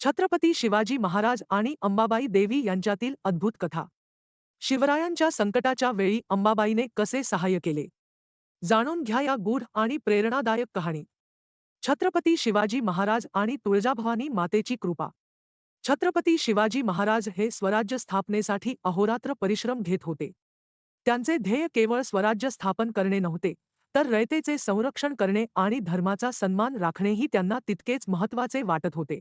छत्रपती शिवाजी महाराज आणि अंबाबाई देवी यांच्यातील अद्भुत कथा. शिवरायांच्या संकटाच्या वेळी अंबाबाईने कसे सहाय्य केले? जाणून घ्या या गूढ आणि प्रेरणादायक कहाणी. छत्रपती शिवाजी महाराज आणि तुळजाभवानी मातेची कृपा. छत्रपती शिवाजी महाराज हे स्वराज्य स्थापनेसाठी अहोरात्र परिश्रम घेत होते. त्यांचे ध्येय केवळ स्वराज्य स्थापन करणे नव्हते तर रयतेचे संरक्षण करणे आणि धर्माचा सन्मान राखणेही त्यांना तितकेच महत्त्वाचे वाटत होते.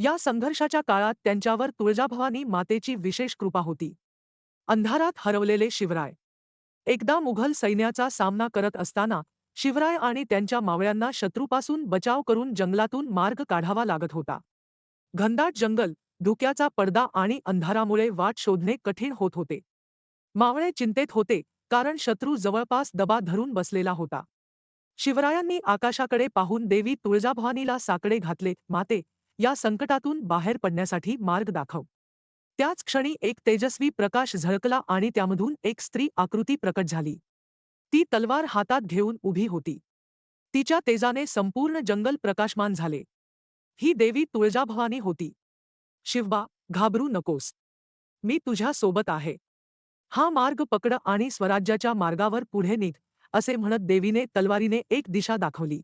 या संघर्षाच्या काळात त्यांच्यावर तुळजाभवानी मातेची विशेष कृपा होती. अंधारात हरवलेले शिवराय. एकदा मुघल सैन्याचा सामना करत असताना शिवराय आणि त्यांच्या मावळ्यांना शत्रूपासून बचाव करून जंगलातून मार्ग काढावा लागत होता. घनदाट जंगल धुक्याचा पडदा आणि अंधारामुळे वाट शोधणे कठीण होत होते. मावळे चिंतेत होते कारण शत्रू जवळपास दबा धरून बसलेला होता. शिवरायांनी आकाशाकडे पाहून देवी तुळजाभवानीला साकडे घातले माते या संकटातून बाहेर पडण्यासाठी मार्ग दाखव. त्याच क्षणी एक तेजस्वी प्रकाश झळकला आणि त्यामधून एक स्त्री आकृती प्रकट झाली. ती तलवार हातात घेऊन उभी होती. तिच्या तेजाने संपूर्ण जंगल प्रकाशमान झाले. ही देवी तुळजाभवानी होती. शिवबा घाबरू नकोस. मी तुझ्या सोबत आहे. हा मार्ग पकड आणि स्वराज्याच्या मार्गावर पुढे निघ असे म्हणत देवीने तलवारीने एक दिशा दाखवली.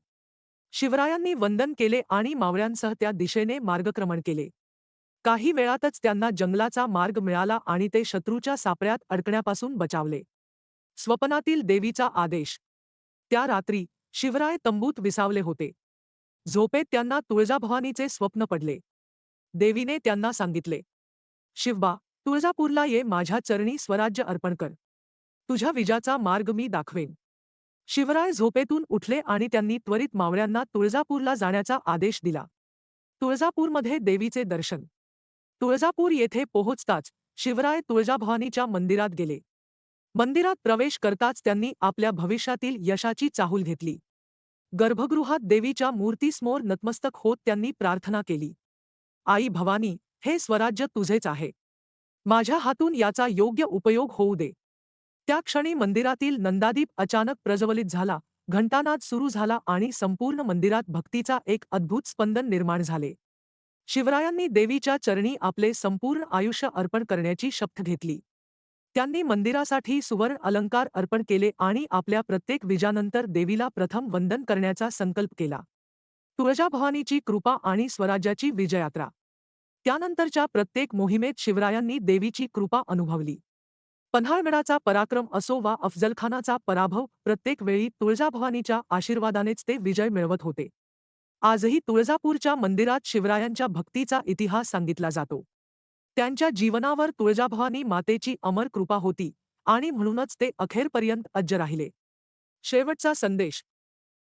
शिवरायांनी वंदन केले आणि मावळ्यांसह त्या दिशेने मार्गक्रमण केले. काही वेळातच त्यांना जंगलाचा मार्ग मिळाला आणि ते शत्रूच्या सापळ्यात अडकण्यापासून बचावले. स्वप्नातील देवीचा आदेश. त्या रात्री शिवराय तंबूत विसावले होते. झोपेत त्यांना तुळजाभवानीचे स्वप्न पडले. देवीने त्यांना सांगितले शिवबा तुळजापूरला ये माझ्या चरणी स्वराज्य अर्पण कर. तुझ्या विजाचा मार्ग मी दाखवेन. शिवराय झोपेतून उठले आणि त्यांनी त्वरित मावळ्यांना तुळजापूरला जाण्याचा आदेश दिला. तुळजापूरमध्ये देवीचे दर्शन. तुळजापूर येथे पोहोचताच शिवराय तुळजाभवानीच्या मंदिरात गेले. मंदिरात प्रवेश करताच त्यांनी आपल्या भविष्यातील यशाची चाहूल घेतली. गर्भगृहात देवीच्या मूर्तीसमोर नतमस्तक होत त्यांनी प्रार्थना केली. आई भवानी हे स्वराज्य तुझेच आहे. माझ्या हातून याचा योग्य उपयोग होऊ दे. त्या क्षणी मंदिरातील नंदादीप अचानक प्रज्वलित झाला घंटानाद सुरू झाला आणि संपूर्ण मंदिरात भक्तीचा एक अद्भुत स्पंदन निर्माण झाले. शिवरायांनी देवीच्या चरणी आपले संपूर्ण आयुष्य अर्पण करण्याची शपथ घेतली. त्यांनी मंदिरासाठी सुवर्ण अलंकार अर्पण केले आणि आपल्या प्रत्येक विजानंतर देवीला प्रथम वंदन करण्याचा संकल्प केला. तुळजाभवानीची कृपा आणि स्वराज्याची विजयात्रा. त्यानंतरच्या प्रत्येक मोहिमेत शिवरायांनी देवीची कृपा अनुभवली. पन्हाळगडाचा पराक्रम असो वा अफजलखानाचा पराभव प्रत्येक वेळी तुळजाभवानीच्या आशीर्वादानेच ते विजय मिळवत होते. आजही तुळजापूरच्या मंदिरात शिवरायांच्या भक्तीचा इतिहास सांगितला जातो. त्यांच्या जीवनावर तुळजाभवानी मातेची अमर कृपा होती आणि म्हणूनच ते अखेरपर्यंत अज्ज राहिले. शेवटचा संदेश.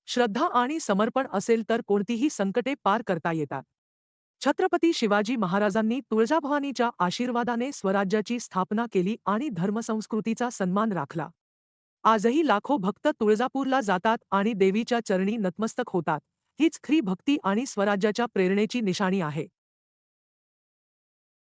श्रद्धा आणि समर्पण असेल तर कोणतीही संकटे पार करता येतात. छत्रपती शिवाजी महाराजांनी तुळजाभवानीच्या आशीर्वादाने स्वराज्याची स्थापना केली आणि धर्मसंस्कृतीचा सन्मान राखला. आजही लाखो भक्त तुळजापूरला जातात आणि देवीच्या चरणी नतमस्तक होतात. हीच खरी भक्ती आणि स्वराज्याच्या प्रेरणेची निशाणी आहे.